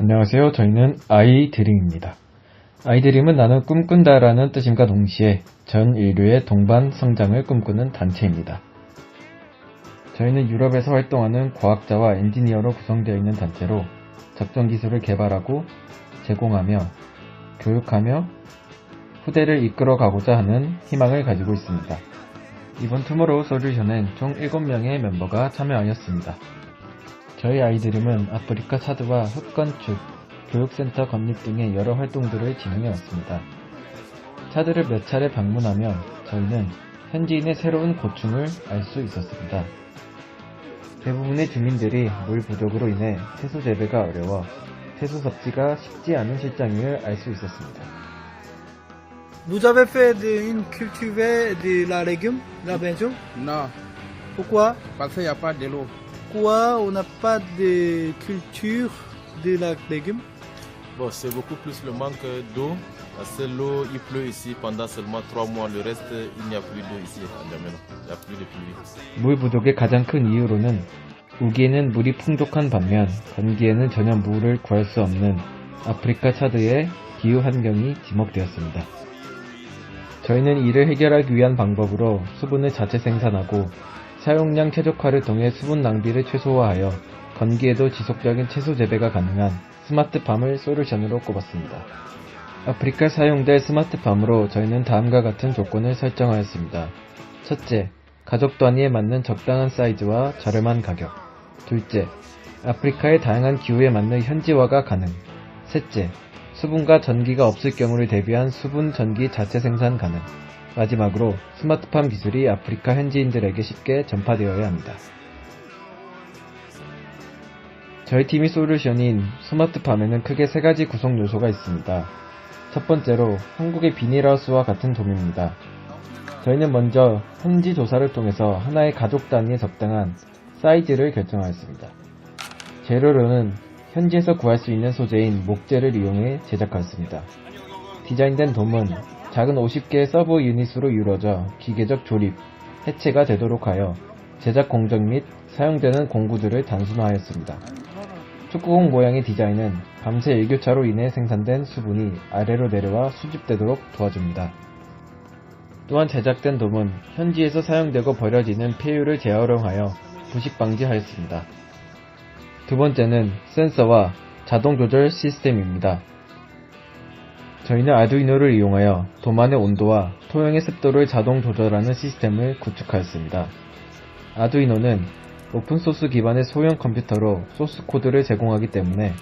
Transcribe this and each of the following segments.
안녕하세요. 저희는 아이드림입니다. 아이드림은 나는 꿈꾼다라는 뜻임과 동시에 전 인류의 동반 성장을 꿈꾸는 단체입니다. 저희는 유럽에서 활동하는 과학자와 엔지니어로 구성되어 있는 단체로 적정 기술을 개발하고 제공하며 교육하며 후대를 이끌어 가고자 하는 희망을 가지고 있습니다. 이번 투모로우 솔루션엔 총 7명의 멤버가 참여하였습니다. 저희 아이드림은 아프리카 차드와 흑건축, 교육센터 건립 등의 여러 활동들을 진행해 왔습니다. 차드를 몇 차례 방문하며 저희는 현지인의 새로운 고충을 알 수 있었습니다. 대부분의 주민들이 물 부족으로 인해 채소 재배가 어려워 채소 섭취가 쉽지 않은 실정임을 알 수 있었습니다. Vous avez fait une cultiver de la légume, la maison Non, Pourquoi parce qu'il n'y a pas de l'eau. Pourquoi on n'a pas de culture de la légume Bon, c'est beaucoup plus le manque d'eau. Parce que l'eau, il pleut ici pendant seulement trois mois. Le reste, il n'y a plus d'eau ici à N'Djamena. Il n'y a plus de pluie. 물 부족의 가장 큰 이유로는 우기에는 물이 풍족한 반면 건기에는 전혀 물을 구할 수 없는 아프리카 차드의 기후 환경이 지목되었습니다. 저희는 이를 해결하기 위한 방법으로 수분을 자체 생산하고 사용량 최적화를 통해 수분 낭비를 최소화하여 건기에도 지속적인 채소 재배가 가능한 스마트팜을 솔루션으로 꼽았습니다. 아프리카 사용될 스마트팜으로 저희는 다음과 같은 조건을 설정하였습니다. 첫째, 가족 단위에 맞는 적당한 사이즈와 저렴한 가격. 둘째, 아프리카의 다양한 기후에 맞는 현지화가 가능. 셋째, 수분과 전기가 없을 경우를 대비한 수분 전기 자체 생산 가능. 마지막으로 스마트팜 기술이 아프리카 현지인들에게 쉽게 전파되어야 합니다. 저희 팀이 솔루션인 스마트팜에는 크게 세 가지 구성 요소가 있습니다. 첫 번째로 한국의 비닐하우스와 같은 돔입니다. 저희는 먼저 현지 조사를 통해서 하나의 가족 단위에 적당한 사이즈를 결정하였습니다. 재료로는 현지에서 구할 수 있는 소재인 목재를 이용해 제작하였습니다. 디자인된 돔은 작은 50개의 서브 유닛으로 이루어져 기계적 조립, 해체가 되도록 하여 제작 공정 및 사용되는 공구들을 단순화하였습니다. 축구공 모양의 디자인은 밤새 일교차로 인해 생산된 수분이 아래로 내려와 수집되도록 도와줍니다. 또한 제작된 돔은 현지에서 사용되고 버려지는 폐유를 재활용하여 부식 방지하였습니다. 두 번째는 센서와 자동 조절 시스템입니다. 저희는 아두이노를 이용하여 돔 안의 온도와 토양의 습도를 자동 조절하는 시스템을 구축하였습니다. 아두이노는 오픈소스 기반의 소형 컴퓨터로 소스 코드를 제공하기 때문에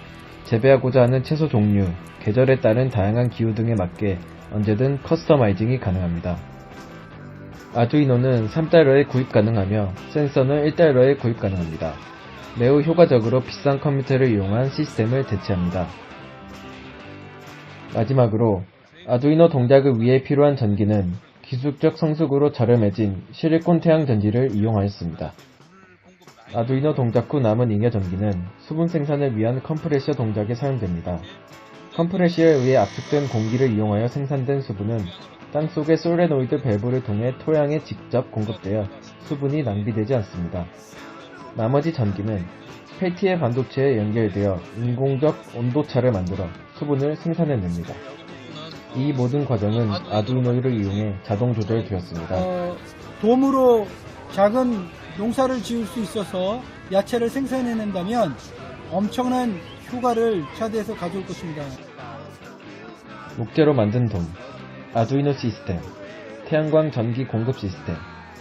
재배하고자 하는 채소 종류, 계절에 따른 다양한 기후 등에 맞게 언제든 커스터마이징이 가능합니다. 아두이노는 3달러에 구입 가능하며 센서는 1달러에 구입 가능합니다. 매우 효과적으로 비싼 컴퓨터를 이용한 시스템을 대체합니다. 마지막으로 아두이노 동작을 위해 필요한 전기는 기술적 성숙으로 저렴해진 실리콘 태양 전지를 이용하였습니다. 아두이노 동작 후 남은 잉여 전기는 수분 생산을 위한 컴프레셔 동작에 사용됩니다. 컴프레셔에 의해 압축된 공기를 이용하여 생산된 수분은 땅속의 솔레노이드 밸브를 통해 토양에 직접 공급되어 수분이 낭비되지 않습니다. 나머지 전기는 펠티의 반도체에 연결되어 인공적 온도차를 만들어 수분을 생산해냅니다. 이 모든 과정은 아두이노를 이용해 자동 조절되었습니다. 어, 돔으로 작은 농사를 지을 수 있어서 야채를 생산해낸다면 엄청난 효과를 차드에서 가져올 것입니다. 목재로 만든 돔, 아두이노 시스템, 태양광 전기 공급 시스템,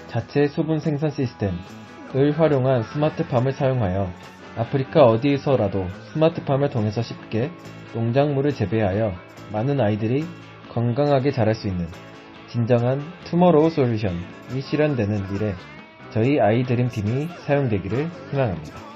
자체 수분 생산 시스템을 활용한 스마트팜을 사용하여 아프리카 어디에서라도 스마트팜을 통해서 쉽게 농작물을 재배하여 많은 아이들이 건강하게 자랄 수 있는 진정한 투모로우 솔루션이 실현되는 일에 저희 아이드림 팀이 사용되기를 희망합니다.